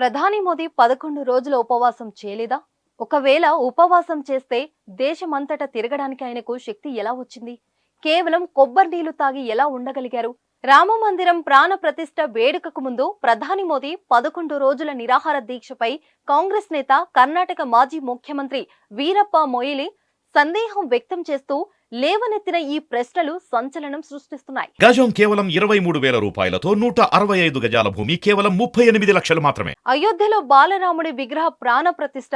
ప్రధాని మోదీ పదకొండు రోజుల ఉపవాసం చేయలేదా? ఒకవేళ ఉపవాసం చేస్తే దేశమంతటా తిరగడానికి ఆయనకు శక్తి ఎలా వచ్చింది? కేవలం కొబ్బరి నీళ్ళు తాగి ఎలా ఉండగలిగారు? రామ మందిరం ప్రాణ ప్రతిష్ట వేడుకకు ముందు ప్రధాని మోదీ పదకొండు రోజుల నిరాహార దీక్షపై కాంగ్రెస్ నేత కర్ణాటక మాజీ ముఖ్యమంత్రి వీరప్ప మొయిలి సందేహం వ్యక్తం చేస్తూ లేవనెత్తిన ఈ ప్రశ్నలు సంచలనం సృష్టిస్తున్నాయి. గజం కేవలం ఇరవై మూడు వేల రూపాయలతో నూట అరవై ఐదు గజాల భూమి కేవలం ముప్పై ఎనిమిది లక్షలు మాత్రమే. అయోధ్యలో బాలరాముడి విగ్రహ ప్రాణ ప్రతిష్ఠ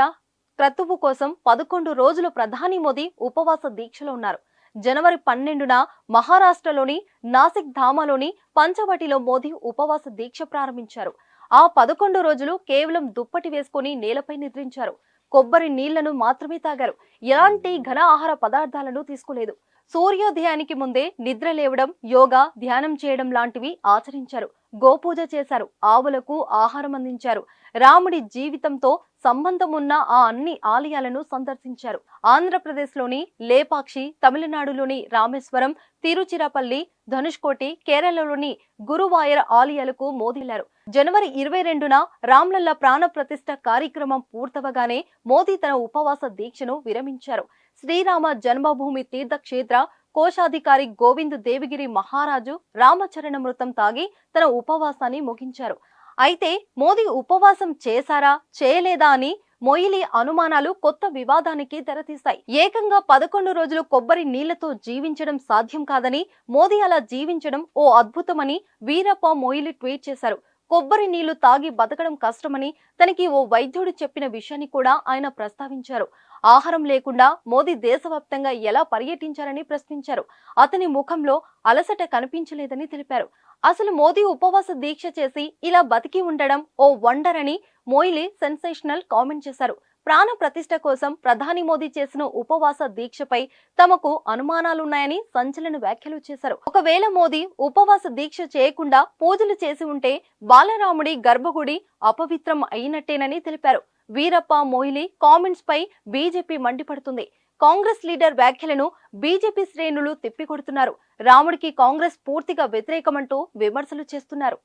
క్రతువు కోసం పదకొండు రోజులు ప్రధాని మోదీ ఉపవాస దీక్షలో ఉన్నారు. జనవరి పన్నెండున మహారాష్ట్రలోని నాసిక్ ధామాలోని పంచవటిలో మోదీ ఉపవాస దీక్ష ప్రారంభించారు. ఆ పదకొండు రోజులు కేవలం దుప్పటి వేసుకొని నేలపై నిద్రించారు. కొబ్బరి నీళ్ళను మాత్రమే తాగారు. ఎలాంటి ఘన ఆహార పదార్థాలను తీసుకోలేదు. సూర్యోదయానికి ముందే నిద్ర లేవడం యోగా ధ్యానం చేయడం లాంటివి ఆచరించారు. గోపూజ చేశారు. ఆవులకు ఆహారం అందించారు. రాముడి జీవితంతో సంబంధం ఉన్న ఆ అన్ని ఆలయాలను సందర్శించారు. ఆంధ్రప్రదేశ్లోని లేపాక్షి తమిళనాడులోని రామేశ్వరం తిరుచిరాపల్లి ధనుష్కోటి కేరళలోని గురువాయర్ ఆలయాలకు మోదీలారు. జనవరి ఇరవై రెండున రామ్లల్ల ప్రాణ ప్రతిష్ట కార్యక్రమం పూర్తవగానే మోదీ తన ఉపవాస దీక్షను విరమించారు. శ్రీరామ జన్మభూమి తీర్థక్షేత్ర కోశాధికారి గోవింద్ దేవిగిరి మహారాజు రామచరణమృతం తాగి తన ఉపవాసాన్ని ముగించారు. అయితే మోదీ ఉపవాసం చేశారా చేయలేదా అని మొయిలి అనుమానాలు కొత్త వివాదానికి తెరతీశాయి. ఏకంగా పదకొండు రోజులు కొబ్బరి నీళ్ళతో జీవించడం సాధ్యం కాదని మోదీ అలా జీవించడం ఓ అద్భుతమని వీరప్ప మొయిలి ట్వీట్ చేశారు. కొబ్బరి నీళ్ళు తాగి బతకడం కష్టమని తనకి ఓ వైద్యుడు చెప్పిన విషయాన్ని కూడా ఆయన ప్రస్తావించారు. ఆహారం లేకుండా మోదీ దేశవ్యాప్తంగా ఎలా పర్యటించారని ప్రశ్నించారు. అతని ముఖంలో అలసట కనిపించలేదని తెలిపారు. అసలు మోదీ ఉపవాస దీక్ష చేసి ఇలా బతికి ఉండడం ఓ వండర్ అని మోయిలీ సెన్సేషనల్ కామెంట్ చేశారు. ప్రాణ ప్రతిష్ఠ కోసం ప్రధాని మోదీ చేసిన ఉపవాస దీక్షపై తమకు అనుమానాలున్నాయని సంచలన వ్యాఖ్యలు చేశారు. ఒకవేళ మోదీ ఉపవాస దీక్ష చేయకుండా పూజలు చేసి ఉంటే బాలరాముడి గర్భగుడి అపవిత్రం అయినట్టేనని తెలిపారు. వీరప్ప మొయిలీ కామెంట్స్ పై బీజేపీ మండిపడుతుంది. కాంగ్రెస్ లీడర్ వ్యాఖ్యలను బీజేపీ శ్రేణులు తిప్పికొడుతున్నారు. రాముడికి కాంగ్రెస్ పూర్తిగా వ్యతిరేకమంటూ విమర్శలు చేస్తున్నారు.